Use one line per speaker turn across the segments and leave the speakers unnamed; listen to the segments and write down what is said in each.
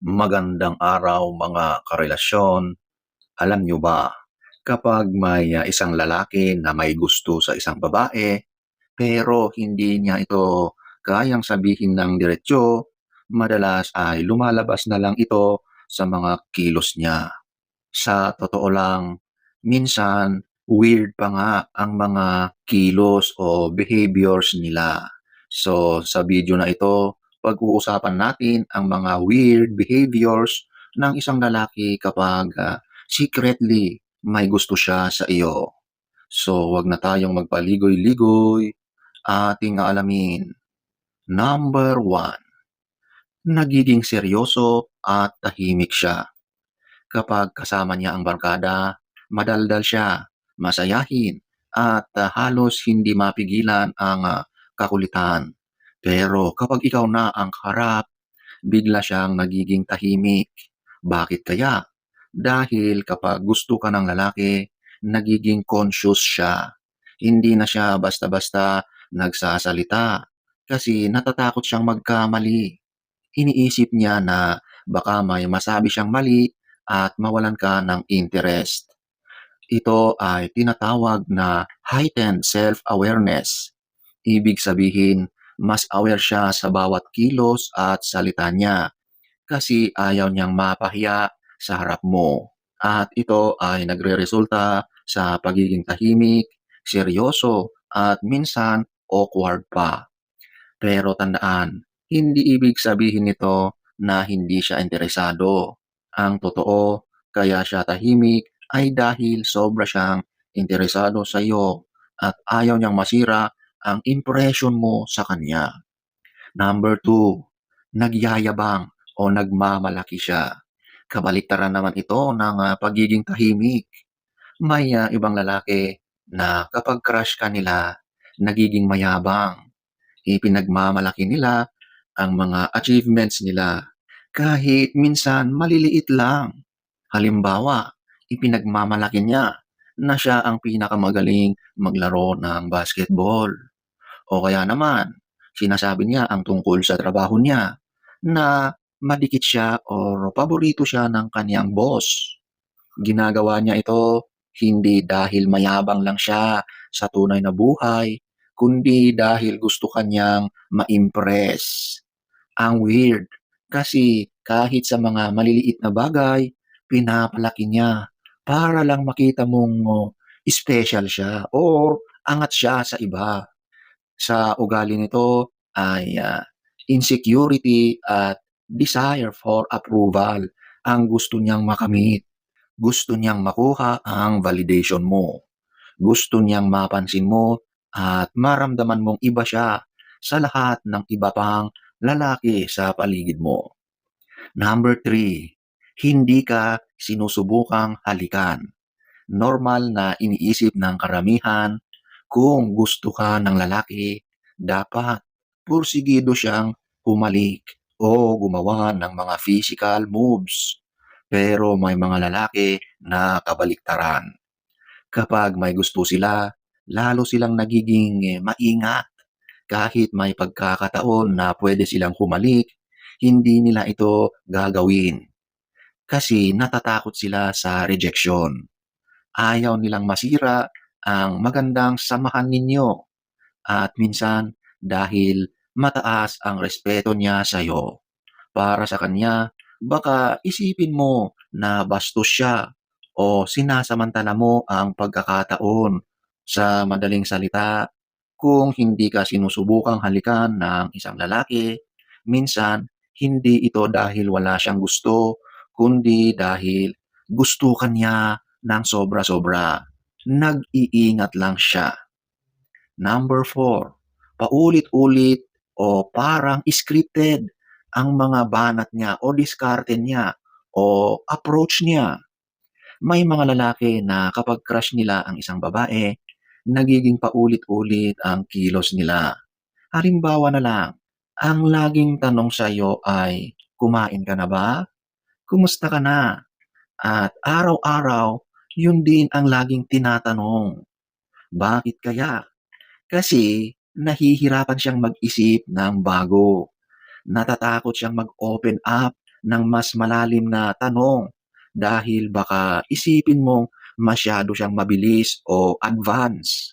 Magandang araw mga karelasyon. Alam niyo ba, kapag may ah, isang lalaki na may gusto sa isang babae, pero hindi niya ito kayang sabihin ng diretsyo, madalas ay lumalabas na lang ito sa mga kilos niya. Sa totoo lang, minsan weird pa nga ang mga kilos o behaviors nila. So sa video na ito, pag-uusapan natin ang mga weird behaviors ng isang lalaki kapag ah, secretly may gusto siya sa iyo. So wag na tayong magpaligoy-ligoy, ating alamin. Number one, nagiging seryoso at tahimik siya. Kapag kasama niya ang barkada, madaldal siya, masayahin, at ah, halos hindi mapigilan ang ah, kakulitan. Pero kapag ikaw na ang harap, bigla siyang nagiging tahimik. Bakit kaya? Dahil kapag gusto ka ng lalaki, nagiging conscious siya. Hindi na siya basta-basta nagsasalita kasi natatakot siyang magkamali. Iniisip niya na baka may masabi siyang mali at mawalan ka ng interest. Ito ay tinatawag na heightened self-awareness. Ibig sabihin, mas aware siya sa bawat kilos at salita niya kasi ayaw niyang mapahiya sa harap mo. At ito ay nagre-resulta sa pagiging tahimik, seryoso, at minsan awkward pa. Pero tandaan, hindi ibig sabihin nito na hindi siya interesado. Ang totoo, kaya siya tahimik ay dahil sobra siyang interesado sa iyo at ayaw niyang masira ang impression mo sa kanya. Number two, nagyayabang o nagmamalaki siya. Kabaliktaran naman ito ng ah, pagiging tahimik. May ah, ibang lalaki na kapag crush ka nila, nagiging mayabang. Ipinagmamalaki nila ang mga achievements nila kahit minsan maliliit lang. Halimbawa, ipinagmamalaki niya na siya ang pinakamagaling maglaro ng basketball. O kaya naman, sinasabi niya ang tungkol sa trabaho niya na madikit siya o paborito siya ng kaniyang boss. Ginagawa niya ito hindi dahil mayabang lang siya sa tunay na buhay, kundi dahil gusto kanyang ma-impress. Ang weird, kasi kahit sa mga maliliit na bagay, pinapalaki niya para lang makita mong special siya or angat siya sa iba. Sa ugali nito ay ah, insecurity at desire for approval ang gusto niyang makamit. Gusto niyang makuha ang validation mo. Gusto niyang mapansin mo at maramdaman mong iba siya sa lahat ng iba pang lalaki sa paligid mo. Number three, hindi ka sinusubukang halikan. Normal na iniisip ng karamihan kung gusto ka ng lalaki, dapat pursigido siyang humalik o gumawa ng mga physical moves. Pero may mga lalaki na kabaliktaran. Kapag may gusto sila, lalo silang nagiging maingat. Kahit may pagkakataon na pwede silang humalik, hindi nila ito gagawin. Kasi natatakot sila sa rejection. Ayaw nilang masira ang magandang samahan ninyo. At minsan, dahil mataas ang respeto niya sa iyo. Para sa kanya, baka isipin mo na bastos siya o sinasamantala mo ang pagkakataon. Sa madaling salita, kung hindi ka sinusubukang halikan ng isang lalaki, minsan hindi ito dahil wala siyang gusto, kundi dahil gusto ka niya ng sobra-sobra. Nag-iingat lang siya. Number four, paulit-ulit o parang scripted ang mga banat niya o diskarte niya o approach niya. May mga lalaki na kapag crush nila ang isang babae, nagiging paulit-ulit ang kilos nila. Halimbawa na lang, ang laging tanong sa iyo ay, kumain ka na ba? Kumusta ka na? At araw-araw, yun din ang laging tinatanong. Bakit kaya? Kasi nahihirapan siyang mag-isip ng bago. Natatakot siyang mag-open up ng mas malalim na tanong dahil baka isipin mong masyado siyang mabilis o advance.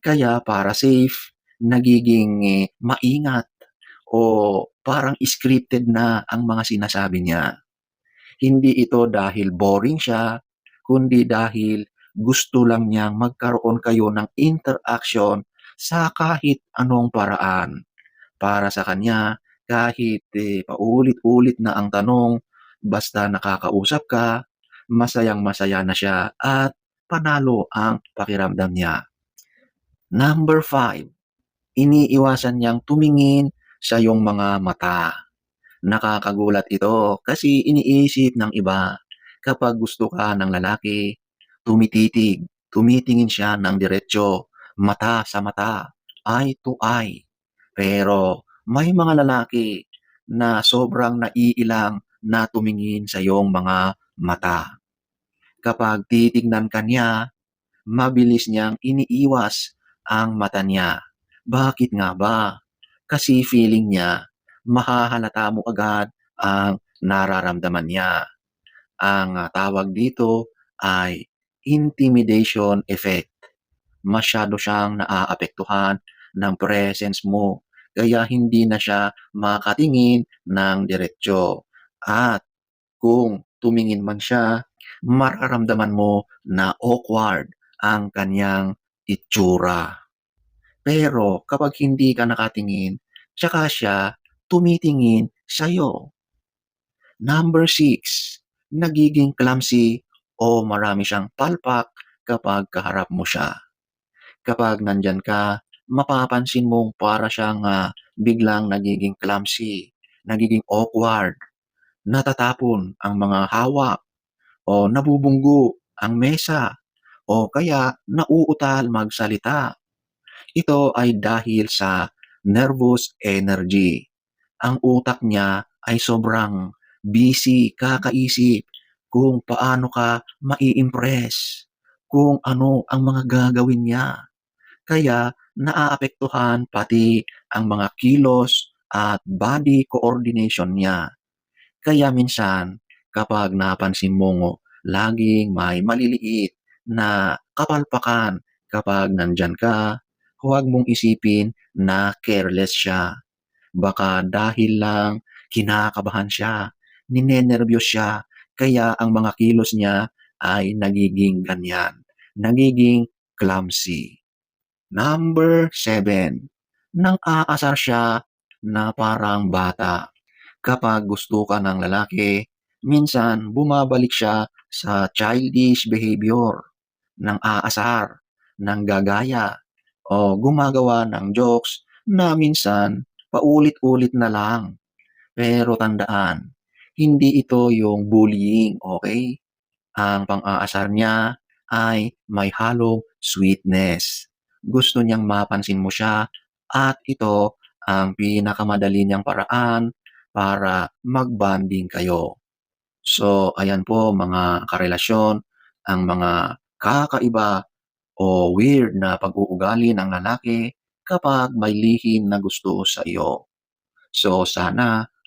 Kaya para safe, nagiging eh, maingat o parang scripted na ang mga sinasabi niya. Hindi ito dahil boring siya, kundi dahil gusto lang niyang magkaroon kayo ng interaction sa kahit anong paraan. Para sa kanya, kahit eh, paulit-ulit na ang tanong, basta nakakausap ka, masayang-masaya na siya at panalo ang pakiramdam niya. Number five, iniiwasan niyang tumingin sa iyong mga mata. Nakakagulat ito kasi iniisip ng iba kapag gusto ka ng lalaki, tumititig, tumitingin siya ng diretsyo, mata sa mata, eye to eye. Pero may mga lalaki na sobrang naiilang na tumingin sa iyong mga mata. Kapag titignan ka niya, mabilis niyang iniiwas ang mata niya. Bakit nga ba? Kasi feeling niya, mahahalata mo agad ang nararamdaman niya. Ang ah, tawag dito ay intimidation effect. Masyado siyang naaapektuhan ng presence mo kaya hindi na siya makatingin ng diretsyo. At kung tumingin man siya, mararamdaman mo na awkward ang kanyang itsura. Pero kapag hindi ka nakatingin, tsaka siya tumitingin sa'yo. Number six, nagiging clumsy o marami siyang palpak kapag kaharap mo siya. Kapag nandyan ka, mapapansin mong para siyang ah, biglang nagiging clumsy, nagiging awkward, natatapon ang mga hawak o nabubunggo ang mesa o kaya nauutal magsalita. Ito ay dahil sa nervous energy. Ang utak niya ay sobrang busy kakaisip kung paano ka mai-impress, kung ano ang mga gagawin niya. Kaya naaapektuhan pati ang mga kilos at body coordination niya. Kaya minsan, kapag napansin mong laging may maliliit na kapalpakan kapag nandyan ka, huwag mong isipin na careless siya. Baka dahil lang kinakabahan siya, ninenervyos siya, kaya ang mga kilos niya ay nagiging ganyan, nagiging clumsy. Number seven, nang aasar siya na parang bata. Kapag gusto ka ng lalaki, minsan bumabalik siya sa childish behavior, ng aasar, ng gagaya, o gumagawa ng jokes na minsan paulit-ulit na lang. Pero tandaan, hindi ito yung bullying, okay? Ang pang-aasar niya ay may halong sweetness. Gusto niyang mapansin mo siya at ito ang pinakamadali niyang paraan para mag-bonding kayo. So, ayan po mga karelasyon, ang mga kakaiba o weird na pag-uugali ng lalaki kapag may lihim na gusto sa iyo. So, sana